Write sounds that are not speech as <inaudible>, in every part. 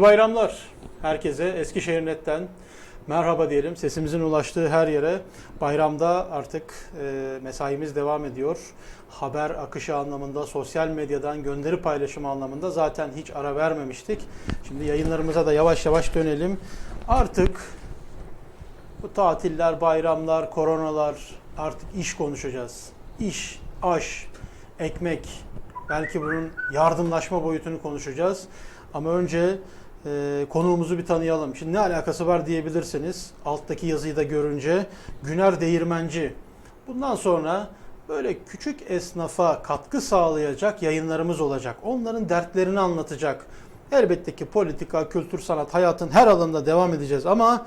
İyi bayramlar herkese. Eskişehir Net'ten merhaba diyelim. Sesimizin ulaştığı her yere bayramda artık e, mesaimiz devam ediyor. Haber akışı anlamında, sosyal medyadan gönderi paylaşımı anlamında zaten hiç ara vermemiştik. Şimdi yayınlarımıza da yavaş yavaş dönelim. Artık bu tatiller, bayramlar, koronalar artık iş konuşacağız. İş, aş, ekmek, belki bunun yardımlaşma boyutunu konuşacağız. Ama önce e, konuğumuzu bir tanıyalım. Şimdi ne alakası var diyebilirsiniz. Alttaki yazıyı da görünce Güner Değirmenci. Bundan sonra böyle küçük esnafa katkı sağlayacak yayınlarımız olacak. Onların dertlerini anlatacak. Elbette ki politika, kültür, sanat, hayatın her alanında devam edeceğiz ama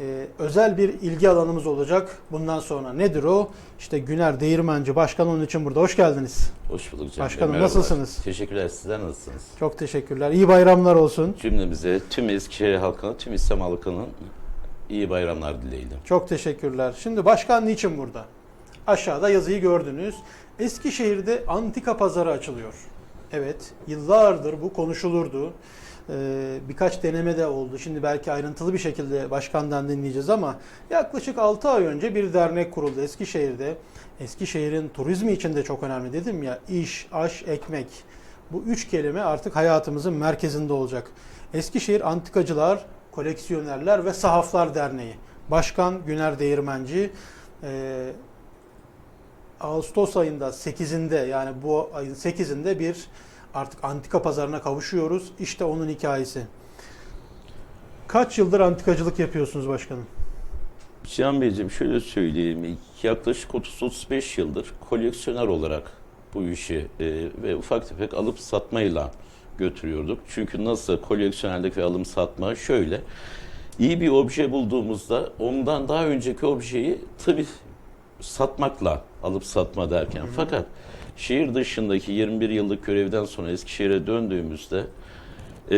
e, özel bir ilgi alanımız olacak bundan sonra. Nedir o? İşte Güner Değirmenci Başkan onun için burada. Hoş geldiniz. Hoş bulduk canım. Başkanım, Merhabalar. nasılsınız? Teşekkürler. Sizler nasılsınız? Çok teşekkürler. İyi bayramlar olsun. Cümlemize, tüm Eskişehir halkına, tüm İslam halkının iyi bayramlar dileyelim. Çok teşekkürler. Şimdi başkan niçin burada? Aşağıda yazıyı gördünüz. Eskişehir'de antika pazarı açılıyor. Evet, yıllardır bu konuşulurdu. Ee, birkaç deneme de oldu. Şimdi belki ayrıntılı bir şekilde başkandan dinleyeceğiz ama yaklaşık 6 ay önce bir dernek kuruldu Eskişehir'de. Eskişehir'in turizmi için de çok önemli dedim ya. İş, aş, ekmek. Bu üç kelime artık hayatımızın merkezinde olacak. Eskişehir Antikacılar, Koleksiyonerler ve Sahaflar Derneği. Başkan Güner Değirmenci. Ee, Ağustos ayında 8'inde yani bu ayın 8'inde bir artık antika pazarına kavuşuyoruz. İşte onun hikayesi. Kaç yıldır antikacılık yapıyorsunuz başkanım? Cihan Beyciğim şöyle söyleyeyim. Yaklaşık 30-35 yıldır koleksiyoner olarak bu işi e, ve ufak tefek alıp satmayla götürüyorduk. Çünkü nasıl koleksiyonerlik ve alım satma şöyle. iyi bir obje bulduğumuzda ondan daha önceki objeyi tabii satmakla alıp satma derken. Fakat şehir dışındaki 21 yıllık görevden sonra Eskişehir'e döndüğümüzde e,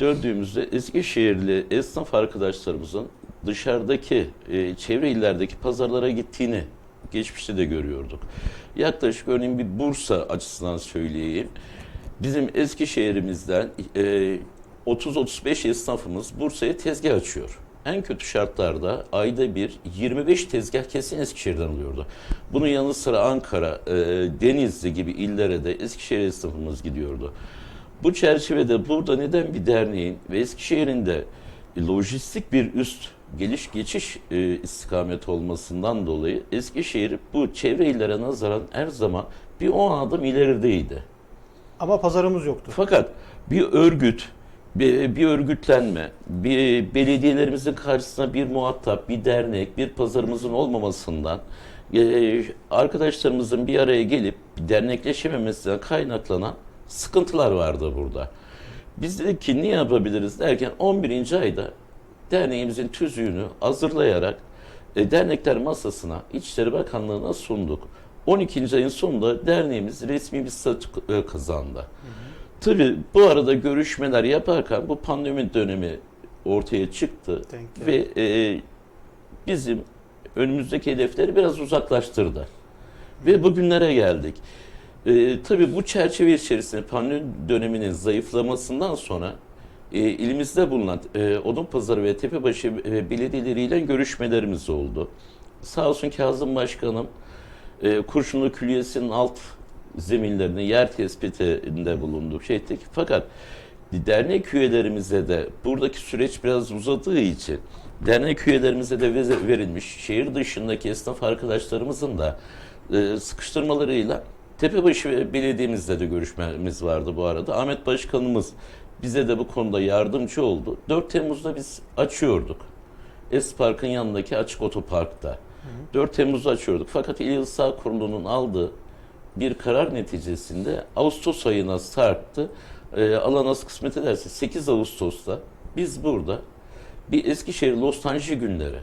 döndüğümüzde Eskişehirli esnaf arkadaşlarımızın dışarıdaki e, çevre illerdeki pazarlara gittiğini geçmişte de görüyorduk. Yaklaşık örneğin bir Bursa açısından söyleyeyim. Bizim Eskişehir'imizden e, 30-35 esnafımız Bursa'ya tezgah açıyor. En kötü şartlarda ayda bir 25 tezgah kesin Eskişehir'den alıyordu. Bunun yanı sıra Ankara, e, Denizli gibi illere de Eskişehir esnafımız gidiyordu. Bu çerçevede burada neden bir derneğin ve Eskişehir'in de lojistik bir üst geliş geçiş e, istikameti olmasından dolayı Eskişehir bu çevre illere nazaran her zaman bir 10 adım ilerideydi. Ama pazarımız yoktu. Fakat bir örgüt, bir, bir örgütlenme, bir belediyelerimizin karşısına bir muhatap, bir dernek, bir pazarımızın olmamasından e, arkadaşlarımızın bir araya gelip dernekleşememesinden kaynaklanan sıkıntılar vardı burada. Biz dedik ki ne yapabiliriz derken 11. ayda derneğimizin tüzüğünü hazırlayarak e, dernekler masasına İçişleri Bakanlığı'na sunduk. 12. ayın sonunda derneğimiz resmi bir statü e, kazandı. Tabii bu arada görüşmeler yaparken bu pandemi dönemi ortaya çıktı Denk ve e, bizim önümüzdeki hedefleri biraz uzaklaştırdı. Ve bugünlere geldik. E, tabii bu çerçeve içerisinde pandemi döneminin zayıflamasından sonra e, ilimizde bulunan e, Odunpazarı ve Tepebaşı e, belediyeleriyle görüşmelerimiz oldu. Sağ olsun Kazım Başkanım e, Kurşunlu Külliyesi'nin alt zeminlerine yer tespitinde bulunduk, şey ettik. Fakat dernek üyelerimize de buradaki süreç biraz uzadığı için dernek üyelerimize de verilmiş şehir dışındaki esnaf arkadaşlarımızın da e, sıkıştırmalarıyla Tepebaşı Belediye'mizle de görüşmemiz vardı bu arada. Ahmet Başkanımız bize de bu konuda yardımcı oldu. 4 Temmuz'da biz açıyorduk. Espark'ın yanındaki açık otoparkta. 4 Temmuz'da açıyorduk. Fakat İl Sağ Kurulu'nun aldığı bir karar neticesinde Ağustos ayına sarktı. Ee, Allah nasıl kısmet ederse 8 Ağustos'ta biz burada bir Eskişehir Nostalji Günleri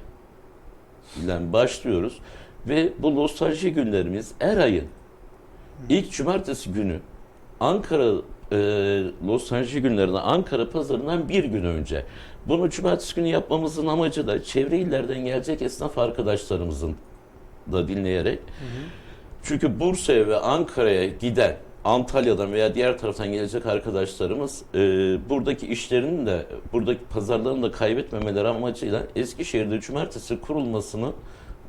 ile başlıyoruz. Ve bu nostalji günlerimiz her ayın ilk cumartesi günü Ankara e, nostalji günlerine Ankara pazarından bir gün önce. Bunu cumartesi günü yapmamızın amacı da çevre illerden gelecek esnaf arkadaşlarımızın da dinleyerek çünkü Bursa'ya ve Ankara'ya giden Antalya'dan veya diğer taraftan gelecek arkadaşlarımız e, buradaki işlerinin de buradaki pazarlarını da kaybetmemeleri amacıyla Eskişehir'de cumartesi kurulmasını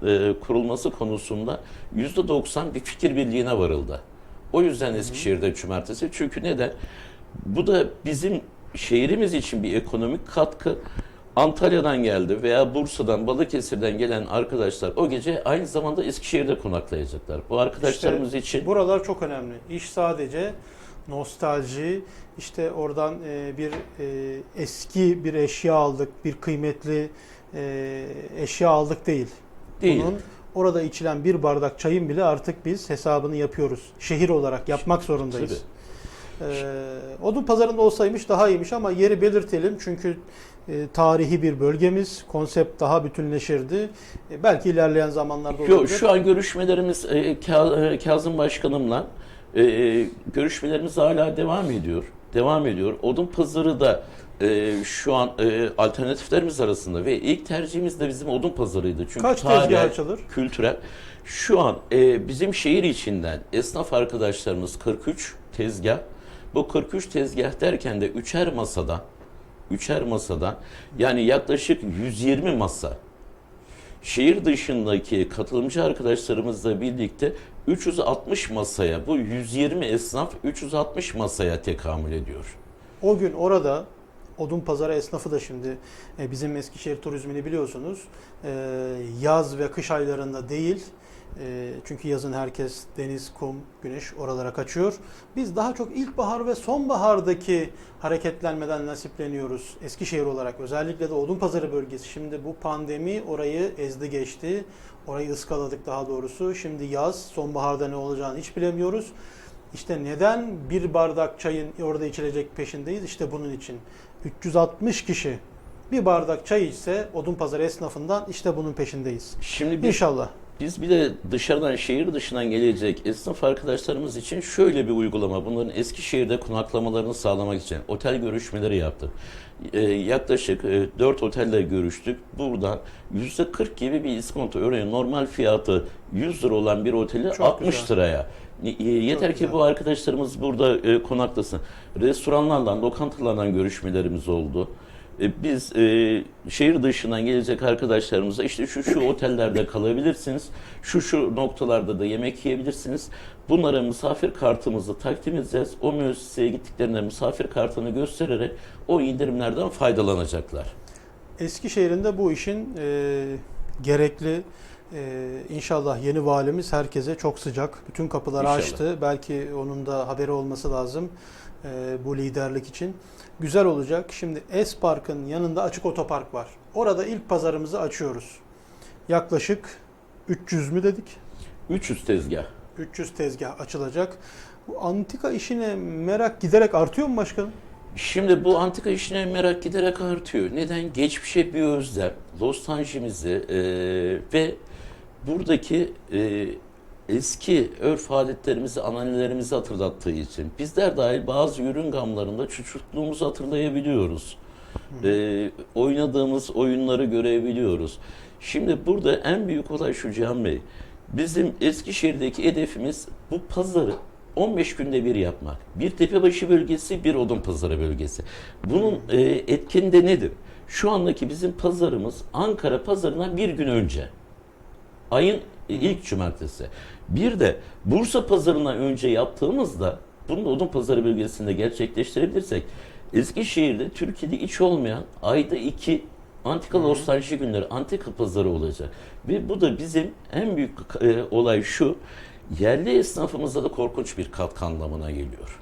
e, kurulması konusunda %90 bir fikir birliğine varıldı. O yüzden Eskişehir'de cumartesi. Çünkü neden? Bu da bizim şehrimiz için bir ekonomik katkı. Antalya'dan geldi veya Bursa'dan, Balıkesir'den gelen arkadaşlar o gece aynı zamanda Eskişehir'de konaklayacaklar. Bu arkadaşlarımız için Buralar çok önemli. İş sadece nostalji, işte oradan e, bir e, eski bir eşya aldık, bir kıymetli e, eşya aldık değil. değil. Bunun orada içilen bir bardak çayın bile artık biz hesabını yapıyoruz. Şehir olarak yapmak zorundayız. Tabii. Ee, odun pazarında olsaymış daha iyiymiş ama yeri belirtelim çünkü e, tarihi bir bölgemiz, konsept daha bütünleşirdi. E, belki ilerleyen zamanlarda olabilir. Yok şu an görüşmelerimiz e, e, Kazım Başkanımla e, görüşmelerimiz hala devam ediyor. Devam ediyor. Odun pazarı da e, şu an e, alternatiflerimiz arasında ve ilk tercihimiz de bizim odun pazarıydı. Çünkü Kaç tezgah açılır? kültürel. Şu an e, bizim şehir içinden esnaf arkadaşlarımız 43 tezgah. Bu 43 tezgah derken de üçer masadan üçer masadan yani yaklaşık 120 masa şehir dışındaki katılımcı arkadaşlarımızla birlikte 360 masaya bu 120 esnaf 360 masaya tekamül ediyor. O gün orada odun pazarı esnafı da şimdi e, bizim Eskişehir turizmini biliyorsunuz. E, yaz ve kış aylarında değil. E, çünkü yazın herkes deniz, kum, güneş oralara kaçıyor. Biz daha çok ilkbahar ve sonbahardaki hareketlenmeden nasipleniyoruz Eskişehir olarak. Özellikle de odun pazarı bölgesi. Şimdi bu pandemi orayı ezdi geçti. Orayı ıskaladık daha doğrusu. Şimdi yaz, sonbaharda ne olacağını hiç bilemiyoruz. İşte neden bir bardak çayın orada içilecek peşindeyiz? İşte bunun için. 360 kişi bir bardak çay içse odun pazarı esnafından işte bunun peşindeyiz. Şimdi biz İnşallah. Biz bir de dışarıdan, şehir dışından gelecek esnaf arkadaşlarımız için şöyle bir uygulama, bunların Eskişehir'de konaklamalarını sağlamak için otel görüşmeleri yaptık. Ee, yaklaşık e, 4 otelle görüştük. Buradan %40 gibi bir iskonto. Örneğin normal fiyatı 100 lira olan bir oteli Çok 60 güzel. liraya. E, Yeter ki güzel. bu arkadaşlarımız burada e, konaklasın. Restoranlardan, lokantalardan görüşmelerimiz oldu. E, Biz e, şehir dışından gelecek arkadaşlarımıza işte şu şu otellerde kalabilirsiniz, şu şu noktalarda da yemek yiyebilirsiniz. Bunlara misafir kartımızı takdim edeceğiz. O müesseseye gittiklerinde misafir kartını göstererek o indirimlerden faydalanacaklar. Eskişehir'in de bu işin e, gerekli e, inşallah yeni valimiz herkese çok sıcak. Bütün kapıları İnşallah. açtı. Belki onun da haberi olması lazım e, bu liderlik için. Güzel olacak. Şimdi Espark'ın yanında açık otopark var. Orada ilk pazarımızı açıyoruz. Yaklaşık 300 mü dedik? 300 tezgah. 300 tezgah açılacak. Bu antika işine merak giderek artıyor mu başkanım? Şimdi bu antika işine merak giderek artıyor. Neden? Geçmişe bir özlem, nostaljimizi e, ve buradaki e, eski örf adetlerimizi, ananelerimizi hatırlattığı için bizler dahil bazı ürün gamlarında çocukluğumuzu hatırlayabiliyoruz. E, oynadığımız oyunları görebiliyoruz. Şimdi burada en büyük olay şu Cihan Bey. Bizim Eskişehir'deki hedefimiz bu pazarı 15 günde bir yapmak. Bir tepebaşı bölgesi, bir odun pazarı bölgesi. Bunun e, etkin de nedir? Şu andaki bizim pazarımız Ankara pazarına bir gün önce. Ayın ilk cumartesi. Bir de Bursa pazarına önce yaptığımızda bunu da odun pazarı bölgesinde gerçekleştirebilirsek Eskişehir'de Türkiye'de hiç olmayan ayda iki antika nostalji günleri, antika pazarı olacak. Ve bu da bizim en büyük e, olay şu, yerli esnafımıza da korkunç bir katkı anlamına geliyor.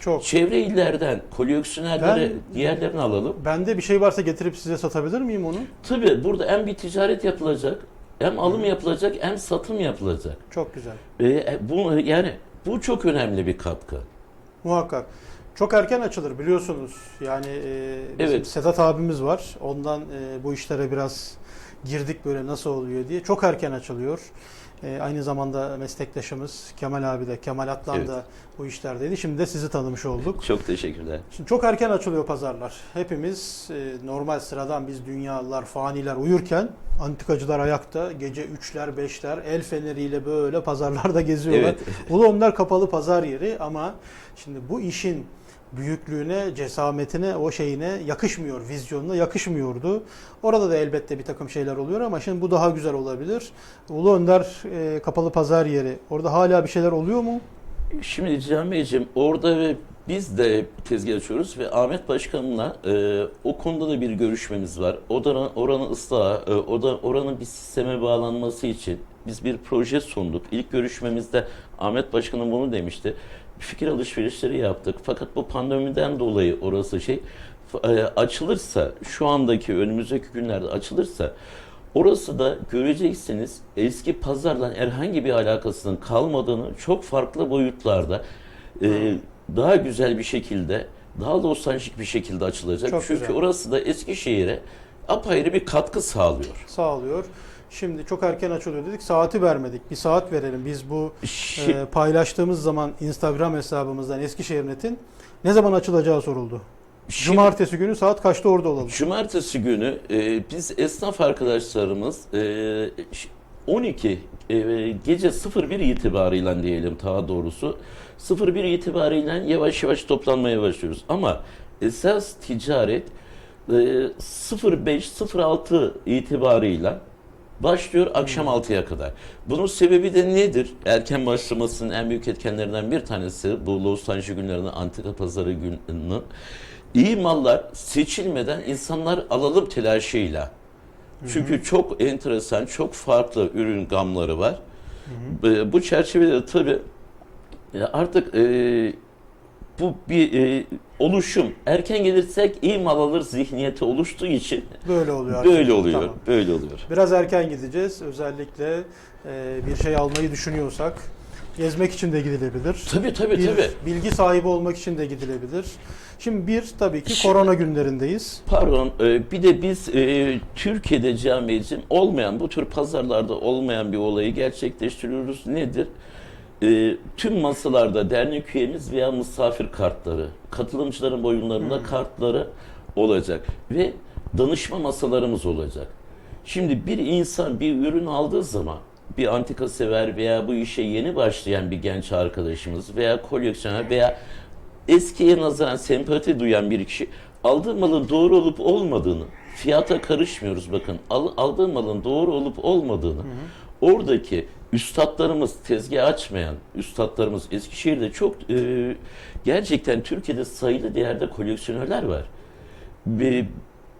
Çok. Çevre illerden koleksiyonerlere, Ben- diğerlerini alalım. Bende bir şey varsa getirip size satabilir miyim onu? Tabii burada hem bir ticaret yapılacak, hem alım yapılacak, hem satım yapılacak. Çok güzel. E, bu yani bu çok önemli bir katkı. Muhakkak. Çok erken açılır biliyorsunuz. Yani e, bizim Evet. Sedat abimiz var. Ondan e, bu işlere biraz girdik böyle nasıl oluyor diye. Çok erken açılıyor. E, aynı zamanda meslektaşımız Kemal abi de, Kemal Atlan Evet. da bu işlerdeydi. Şimdi de sizi tanımış olduk. Çok teşekkürler. Şimdi çok erken açılıyor pazarlar. Hepimiz e, normal sıradan biz dünyalar, faniler uyurken antikacılar ayakta gece 3'ler 5'ler el feneriyle böyle pazarlarda geziyorlar. Evet. Ulu Önder kapalı pazar yeri ama şimdi bu işin büyüklüğüne, cesametine, o şeyine yakışmıyor, vizyonuna yakışmıyordu. Orada da elbette bir takım şeyler oluyor ama şimdi bu daha güzel olabilir. Ulu Önder e, kapalı pazar yeri. Orada hala bir şeyler oluyor mu? Şimdi Cihan Beyciğim orada ve biz de tezgah açıyoruz ve Ahmet Başkan'la e, o konuda da bir görüşmemiz var. O oranın ıslahı, e, o oranın bir sisteme bağlanması için biz bir proje sunduk. İlk görüşmemizde Ahmet Başkan'ın bunu demişti. Fikir alışverişleri yaptık. Fakat bu pandemiden dolayı orası şey e, açılırsa, şu andaki önümüzdeki günlerde açılırsa Orası da göreceksiniz eski pazarla herhangi bir alakasının kalmadığını çok farklı boyutlarda e, daha güzel bir şekilde daha nostaljik bir şekilde açılacak. Çok Çünkü güzel. orası da Eskişehir'e apayrı bir katkı sağlıyor. Sağlıyor. Şimdi çok erken açılıyor dedik. Saati vermedik. Bir saat verelim. Biz bu Şi- e, paylaştığımız zaman Instagram hesabımızdan Eskişehir Net'in ne zaman açılacağı soruldu. Şimdi- Cumartesi günü saat kaçta orada olalım? Cumartesi günü e, biz esnaf arkadaşlarımız e, ş- 12 e, gece 01 itibariyle diyelim daha doğrusu 01 itibariyle yavaş yavaş toplanmaya başlıyoruz. Ama esas ticaret e, 05-06 itibarıyla başlıyor akşam 6'ya kadar. Bunun sebebi de nedir? Erken başlamasının en büyük etkenlerinden bir tanesi bu Lostancı günlerinin antika pazarı gününün iyi mallar seçilmeden insanlar alalım telaşıyla. Çünkü çok enteresan, çok farklı ürün gamları var. E, Bu çerçevede tabii e, artık e, bu bir e, oluşum. Erken gelirsek iyi mal alır zihniyeti oluştuğu için Böyle oluyor. artık. böyle oluyor. Tamam. Böyle oluyor. Biraz erken gideceğiz. Özellikle e, bir şey almayı düşünüyorsak gezmek için de gidilebilir. Tabii tabii bir tabii. bilgi sahibi olmak için de gidilebilir. Şimdi bir tabii ki Şimdi- korona günlerindeyiz. Pardon, e, bir de biz e, Türkiye'de camiyeciğim olmayan, bu tür pazarlarda olmayan bir olayı gerçekleştiriyoruz. Nedir? E, tüm masalarda dernek üyemiz veya misafir kartları, katılımcıların boyunlarında kartları olacak ve danışma masalarımız olacak. Şimdi bir insan bir ürün aldığı zaman bir antika sever veya bu işe yeni başlayan bir genç arkadaşımız veya koleksiyoner veya eskiye nazaran sempati duyan bir kişi aldığı malın doğru olup olmadığını, fiyata karışmıyoruz bakın, al, aldığı malın doğru olup olmadığını, oradaki üstadlarımız, tezgah açmayan üstadlarımız Eskişehir'de çok e, gerçekten Türkiye'de sayılı değerde koleksiyonerler var. Bir,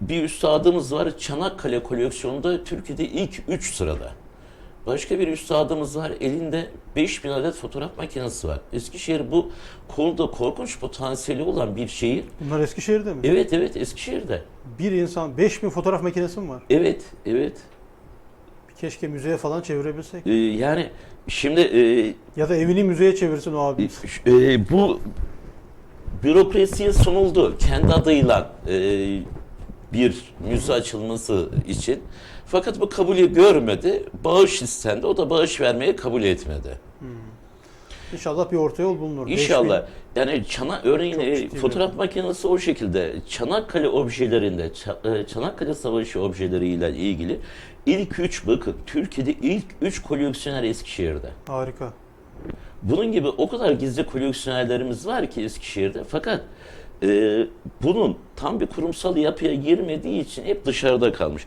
bir üstadımız var Çanakkale koleksiyonunda Türkiye'de ilk 3 sırada. Başka bir üstadımız var. Elinde 5000 adet fotoğraf makinesi var. Eskişehir bu konuda korkunç potansiyeli olan bir şehir. Bunlar Eskişehir'de mi? Evet evet Eskişehir'de. Bir insan 5000 fotoğraf makinesi mi var? Evet evet. Keşke müzeye falan çevirebilsek. Ee, yani şimdi e, Ya da evini müzeye çevirsin o abi. e, bu bürokrasiye sunuldu. Kendi adıyla e, bir müze açılması için. Fakat bu kabulü görmedi. Bağış istendi. O da bağış vermeye kabul etmedi. İnşallah bir orta yol bulunur. İnşallah. Yani çana örneğin e, bir fotoğraf makinesi o şekilde Çanakkale objelerinde e, Çanakkale Savaşı objeleriyle ilgili ilk üç bakın Türkiye'de ilk üç koleksiyoner Eskişehir'de. 5000. Harika. Bunun gibi o kadar gizli koleksiyonerlerimiz var ki Eskişehir'de fakat e, bunun tam bir kurumsal yapıya girmediği için hep dışarıda kalmış.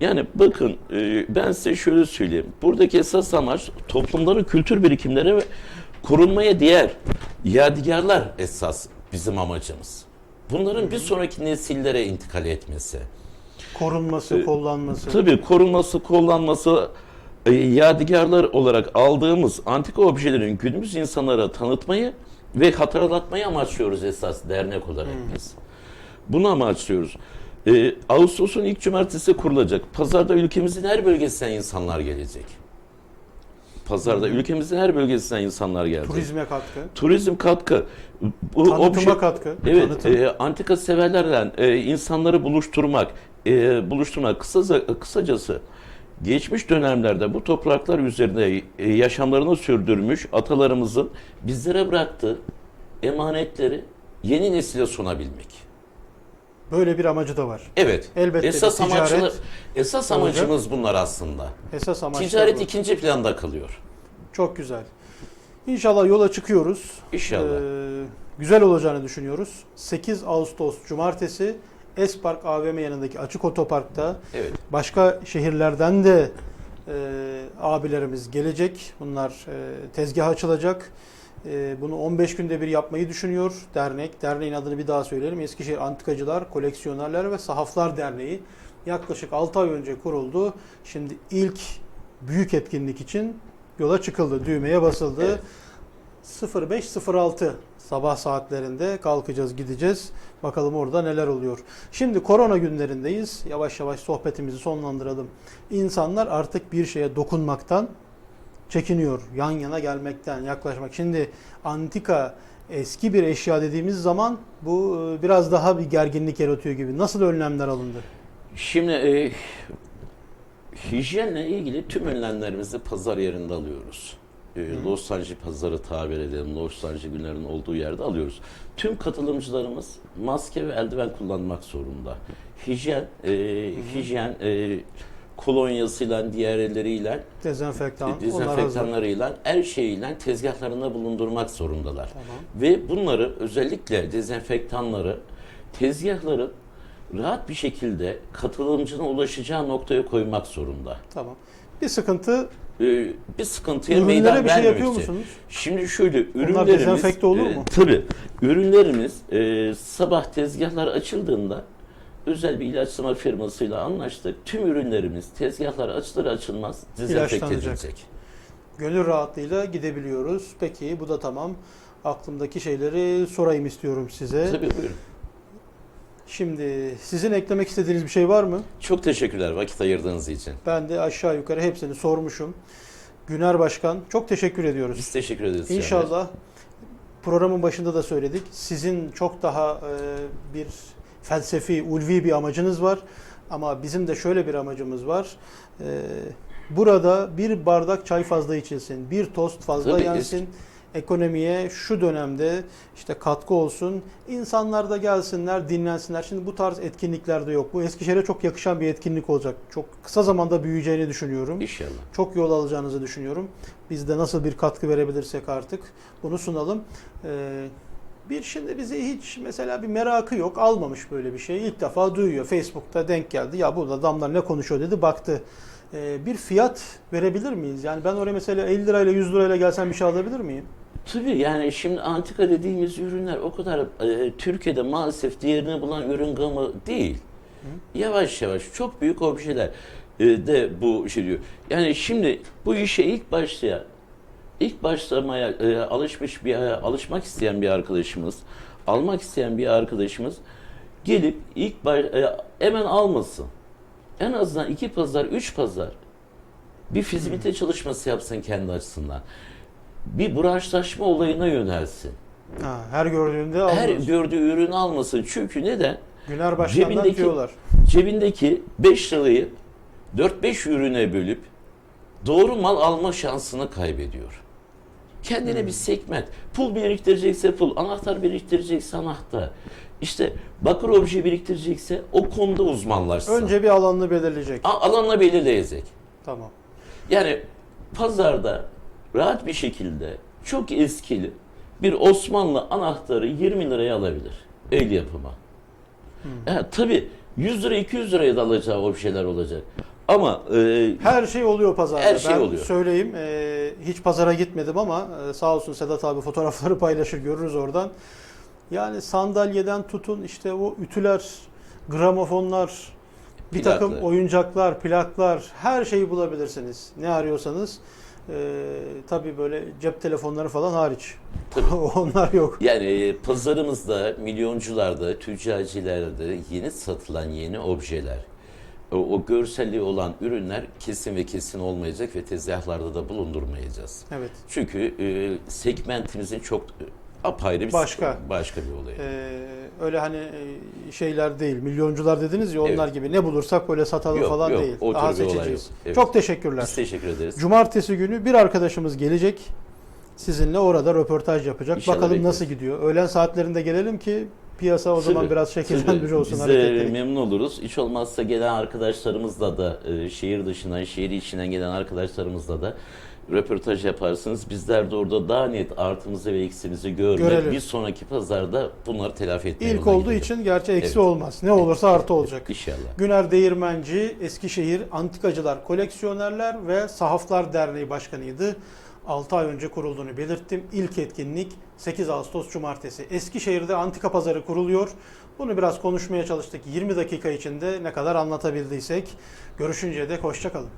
Yani bakın e, ben size şöyle söyleyeyim. Buradaki esas amaç toplumların kültür birikimleri ve korunmaya değer yadigarlar esas bizim amacımız. Bunların bir sonraki nesillere intikal etmesi. Korunması, kollanması. Tabii korunması, kullanması, e, yadigarlar olarak aldığımız antika objelerin günümüz insanlara tanıtmayı ve hatırlatmayı amaçlıyoruz esas dernek olarak biz. Bunu amaçlıyoruz. E, Ağustos'un ilk cumartesi kurulacak. Pazarda ülkemizin her bölgesinden insanlar gelecek. Pazarda ülkemizin her bölgesinden insanlar gelecek. Turizme katkı. Turizm katkı. Bu Tanıtıma obje- katkı. Evet, Tanıtım. e, antika severlerle e, insanları buluşturmak, e, buluşturmak kısaca, kısacası geçmiş dönemlerde bu topraklar üzerinde e, yaşamlarını sürdürmüş atalarımızın bizlere bıraktığı emanetleri yeni nesile sunabilmek. Böyle bir amacı da var. Evet. Elbette esas ticaret amaçlı, esas olacak. amacımız bunlar aslında. Esas amaç Ticaret bu. ikinci planda kalıyor. Çok güzel. İnşallah yola çıkıyoruz. İnşallah. Ee, güzel olacağını düşünüyoruz. 8 Ağustos Cumartesi Espark AVM yanındaki açık otoparkta Evet. başka şehirlerden de e, abilerimiz gelecek. Bunlar e, tezgah açılacak. E, bunu 15 günde bir yapmayı düşünüyor dernek. Derneğin adını bir daha söyleyelim. Eskişehir Antikacılar, Koleksiyonerler ve Sahaflar Derneği. Yaklaşık 6 ay önce kuruldu. Şimdi ilk büyük etkinlik için yola çıkıldı. Düğmeye basıldı. Evet. 05.06 sabah saatlerinde kalkacağız gideceğiz. Bakalım orada neler oluyor. Şimdi korona günlerindeyiz. Yavaş yavaş sohbetimizi sonlandıralım. İnsanlar artık bir şeye dokunmaktan çekiniyor. Yan yana gelmekten, yaklaşmak. Şimdi antika eski bir eşya dediğimiz zaman bu e, biraz daha bir gerginlik yaratıyor gibi. Nasıl önlemler alındı? Şimdi e, hijyenle ilgili tüm önlemlerimizi pazar yerinde alıyoruz. E, Lostancı pazarı tabir edelim, Lostancı günlerin olduğu yerde alıyoruz. Tüm katılımcılarımız maske ve eldiven kullanmak zorunda. Hijyen, e, hijyen e, kolonyasıyla, diğerleriyle, Dezenfektan, onlar hazır. dezenfektanlarıyla, her şeyiyle tezgahlarına bulundurmak zorundalar. Tamam. Ve bunları özellikle dezenfektanları tezgahların rahat bir şekilde katılımcının ulaşacağı noktaya koymak zorunda. Tamam. Bir sıkıntı Ee, bir sıkıntıya ürünlere meydan bir şey yapıyor musunuz? Şimdi şöyle ürünlerimiz... dezenfekte olur mu? Tabii. Ürünlerimiz e, sabah tezgahlar açıldığında özel bir ilaçlama firmasıyla anlaştık. Tüm ürünlerimiz tezgahlar açılır açılmaz dezenfekte edilecek. Gönül rahatlığıyla gidebiliyoruz. Peki bu da tamam. Aklımdaki şeyleri sorayım istiyorum size. Tabii buyurun. Şimdi sizin eklemek istediğiniz bir şey var mı? Çok teşekkürler vakit ayırdığınız için. Ben de aşağı yukarı hepsini sormuşum. Güner Başkan çok teşekkür ediyoruz. Biz teşekkür ederiz. İnşallah programın başında da söyledik. Sizin çok daha e, bir felsefi, ulvi bir amacınız var. Ama bizim de şöyle bir amacımız var. E, burada bir bardak çay fazla içilsin, bir tost fazla Tabii, yensin. Ekonomiye şu dönemde işte katkı olsun. İnsanlar da gelsinler, dinlensinler. Şimdi bu tarz etkinlikler de yok. Bu Eskişehir'e çok yakışan bir etkinlik olacak. Çok kısa zamanda büyüyeceğini düşünüyorum İnşallah. çok yol alacağınızı düşünüyorum. Biz de nasıl bir katkı verebilirsek artık bunu sunalım. Ee, bir şimdi bizi hiç mesela bir merakı yok. Almamış böyle bir şey. İlk defa duyuyor. Facebook'ta denk geldi. Ya burada adamlar ne konuşuyor dedi. Baktı. Ee, bir fiyat verebilir miyiz? Yani ben oraya mesela 50 lirayla 100 lirayla gelsem bir şey alabilir miyim? Tabii yani şimdi antika dediğimiz ürünler o kadar e, Türkiye'de maalesef diğerini bulan ürün gamı değil. Yavaş yavaş çok büyük objeler e, de bu şey diyor. Yani şimdi bu işe ilk başlayan, ilk başlamaya e, alışmış bir alışmak isteyen bir arkadaşımız, almak isteyen bir arkadaşımız gelip ilk baş, e, hemen almasın. En azından iki pazar, üç pazar bir fizibilite çalışması yapsın kendi açısından. Bir branşlaşma olayına yönelsin. Ha, her gördüğünde Her alıyoruz. gördüğü ürünü almasın. Çünkü neden? Güner Başkan'dan cebindeki- diyorlar. Cebindeki 5 lirayı 4-5 ürüne bölüp doğru mal alma şansını kaybediyor. Kendine bir segment. Pul biriktirecekse pul, anahtar biriktirecekse anahtar. İşte bakır obje biriktirecekse o konuda uzmanlaşsın. Önce bir alanını belirleyecek. A- alanla belirleyecek. Tamam. Yani pazarda rahat bir şekilde çok eskili bir Osmanlı anahtarı 20 liraya alabilir. El yapımı. Yani tabii 100 lira 200 liraya da alacağı objeler olacak. Ama e, Her şey oluyor pazarda. Her şey ben oluyor. söyleyeyim. e, hiç pazara gitmedim ama e, sağ olsun Sedat abi fotoğrafları <laughs> paylaşır görürüz oradan. Yani sandalyeden tutun işte o ütüler, gramofonlar, bir takım oyuncaklar, plaklar her şeyi bulabilirsiniz. Ne arıyorsanız. E, tabii böyle cep telefonları falan hariç. Tabii. <laughs> Onlar yok. yani e, pazarımızda, milyoncularda, tüccarcilerde yeni satılan yeni objeler, o, görselliği olan ürünler kesin ve kesin olmayacak ve tezgahlarda da bulundurmayacağız. Evet. Çünkü e, segmentimizin çok apayrı bir Başka. başka bir olay. Ee, öyle hani e, şeyler değil, milyoncular dediniz ya onlar Evet. gibi ne bulursak böyle satalım Yok, falan yok, değil. o Daha seçeceğiz. Evet. Çok teşekkürler. Biz teşekkür ederiz. Cumartesi günü bir arkadaşımız gelecek. Sizinle orada röportaj yapacak. İnşallah Bakalım bekleriz. nasıl gidiyor. Öğlen saatlerinde gelelim ki piyasa o zaman Tabii, biraz şekillenmiş olsun. Biz hareketlilik. de memnun oluruz. Hiç olmazsa gelen arkadaşlarımızla da e, şehir dışından, şehir içinden gelen arkadaşlarımızla da röportaj yaparsınız. Bizler de orada daha net artımızı ve eksimizi görmek, Görelim. bir sonraki pazarda bunları telafi etmeye İlk olduğu gidelim. için gerçi eksi Evet. olmaz. Ne olursa artı olacak. <laughs> İnşallah. Güner Değirmenci, Eskişehir Antikacılar Koleksiyonerler ve Sahaflar Derneği Başkanıydı. 6 ay önce kurulduğunu belirttim. İlk etkinlik 8 Ağustos Cumartesi. Eskişehir'de antika pazarı kuruluyor. Bunu biraz konuşmaya çalıştık 20 dakika içinde ne kadar anlatabildiysek. Görüşünceye dek hoşçakalın.